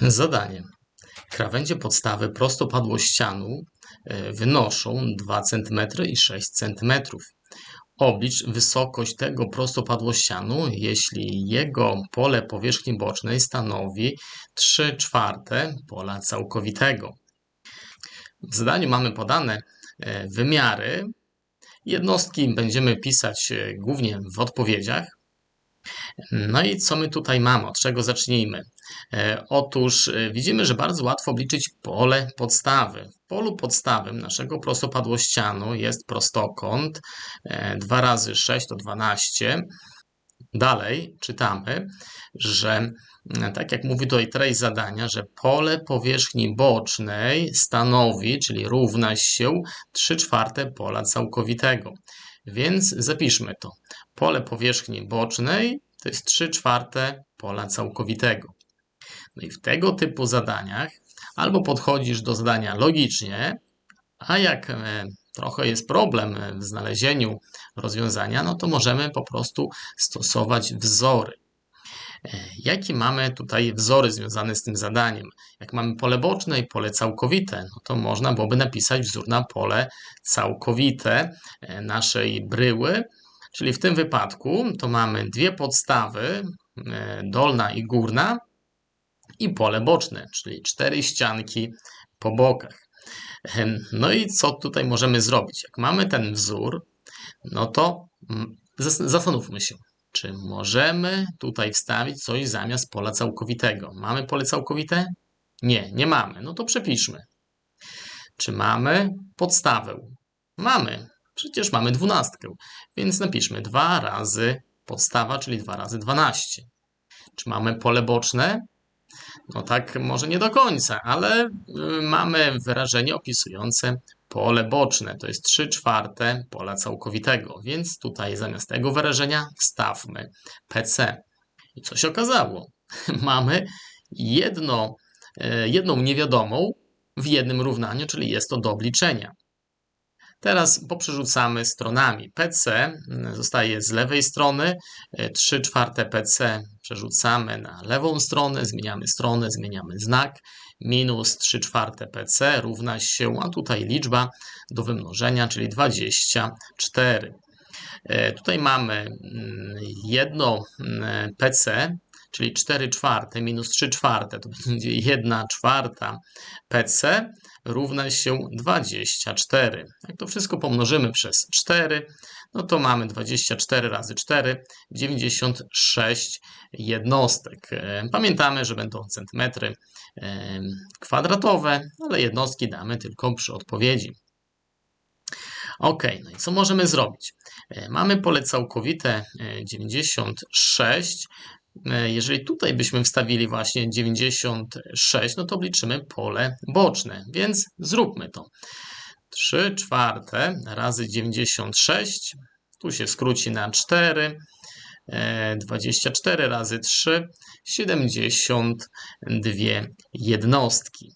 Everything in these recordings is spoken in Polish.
Zadanie. Krawędzie podstawy prostopadłościanu e, wynoszą 2 cm i 6 cm. Oblicz wysokość tego prostopadłościanu, jeśli jego pole powierzchni bocznej stanowi 3 czwarte pola całkowitego. W zadaniu mamy podane e, wymiary. Jednostki będziemy pisać e, głównie w odpowiedziach. No i co my tutaj mamy? Od czego zacznijmy? E, Otóż e, widzimy, że bardzo łatwo obliczyć pole podstawy. W polu podstawym naszego prostopadłościanu jest prostokąt. e, 2 razy 6 to 12. Dalej czytamy, że e, tak jak mówi tutaj treść zadania, że pole powierzchni bocznej stanowi, czyli równa się 3 czwarte pola całkowitego. Więc zapiszmy to. Pole powierzchni bocznej to jest 3 czwarte pola całkowitego. No i w tego typu zadaniach albo podchodzisz do zadania logicznie, a jak e, trochę jest problem w znalezieniu rozwiązania, no to możemy po prostu stosować wzory. E, Jakie mamy tutaj wzory związane z tym zadaniem? Jak mamy pole boczne i pole całkowite, no to można byłoby napisać wzór na pole całkowite e, naszej bryły, czyli w tym wypadku to mamy dwie podstawy, e, dolna i górna, i pole boczne, czyli cztery ścianki po bokach. Em, No i co tutaj możemy zrobić? Jak mamy ten wzór, no to mm, zas- zastanówmy się, czy możemy tutaj wstawić coś zamiast pola całkowitego. Mamy pole całkowite? Nie, nie mamy. No to przepiszmy. Czy mamy podstawę? Mamy. Przecież mamy dwunastkę, więc napiszmy 2 razy podstawa, czyli 2 razy 12. Czy mamy pole boczne? No tak, może nie do końca, ale y, mamy wyrażenie opisujące pole boczne. To jest 3 czwarte pola całkowitego, więc tutaj zamiast tego wyrażenia wstawmy PC. I co się okazało? Mamy jedno, e, jedną niewiadomą w jednym równaniu, czyli jest to do obliczenia. Teraz poprzerzucamy stronami. PC zostaje z lewej strony, 3 czwarte PC przerzucamy na lewą stronę, zmieniamy stronę, zmieniamy znak. Minus 3 czwarte PC równa się, a tutaj liczba do wymnożenia, czyli 24. E, Tutaj mamy mm, jedno mm, PC, czyli 4 czwarte minus 3 czwarte, to będzie 1 czwarta PC równa się 24. Jak to wszystko pomnożymy przez 4, no to mamy 24 razy 4, 96 jednostek. E, Pamiętamy, że będą centymetry e, kwadratowe, ale jednostki damy tylko przy odpowiedzi. Ok, no i co możemy zrobić? E, Mamy pole całkowite e, 96. E, Jeżeli tutaj byśmy wstawili właśnie 96, no to obliczymy pole boczne, więc zróbmy to. 3 czwarte razy 96, tu się skróci na 4, e, 24 razy 3, 72 jednostki.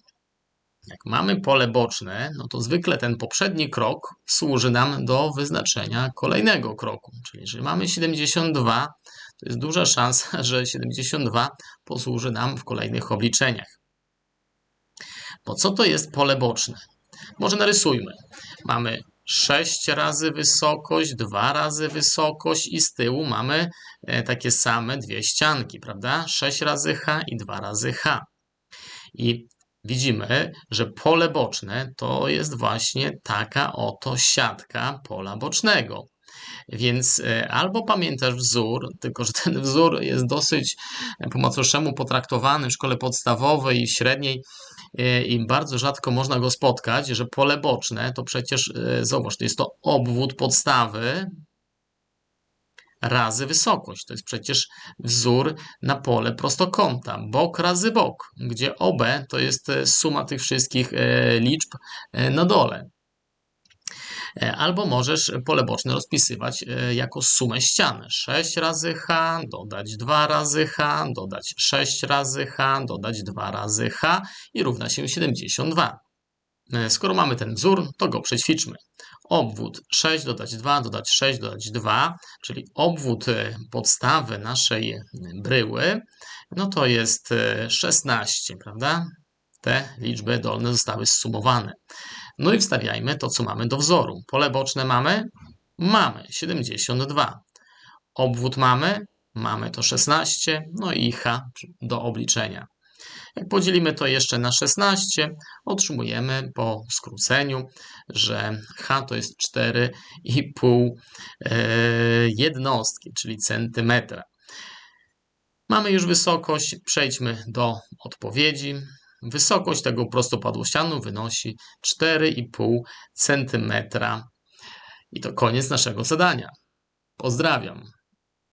Jak mamy pole boczne, no to zwykle ten poprzedni krok służy nam do wyznaczenia kolejnego kroku. Czyli jeżeli mamy 72, to jest duża szansa, że 72 posłuży nam w kolejnych obliczeniach. Bo co to jest pole boczne? Może narysujmy. Mamy 6 razy wysokość, 2 razy wysokość i z tyłu mamy e, takie same dwie ścianki, prawda? 6 razy h i 2 razy h. I widzimy, że pole boczne to jest właśnie taka oto siatka pola bocznego. Więc e, albo pamiętasz wzór, tylko że ten wzór jest dosyć e, po macoszemu potraktowany w szkole podstawowej i średniej e, i bardzo rzadko można go spotkać, że pole boczne to przecież, zobacz, to jest to obwód podstawy razy wysokość. To jest przecież wzór na pole prostokąta. Bok razy bok, gdzie OB to jest suma tych wszystkich liczb na dole. E, Albo możesz pole boczne rozpisywać e, jako sumę ścian. 6 razy h, dodać 2 razy h, dodać 6 razy h, dodać 2 razy h i równa się 72. E, Skoro mamy ten wzór, to go przećwiczmy. Obwód 6 dodać 2, dodać 6, dodać 2, czyli obwód podstawy naszej bryły, no to jest e, 16, prawda? Te liczby dolne zostały zsumowane. No i wstawiajmy to, co mamy do wzoru. Pole boczne mamy? Mamy 72. Obwód mamy? Mamy to 16, no i h do obliczenia. Jak podzielimy to jeszcze na 16, otrzymujemy po skróceniu, że h to jest 4,5 e, jednostki, czyli centymetra. Mamy już wysokość, przejdźmy do odpowiedzi. Wysokość tego prostopadłościanu wynosi 4,5 cm. I to koniec naszego zadania. Pozdrawiam.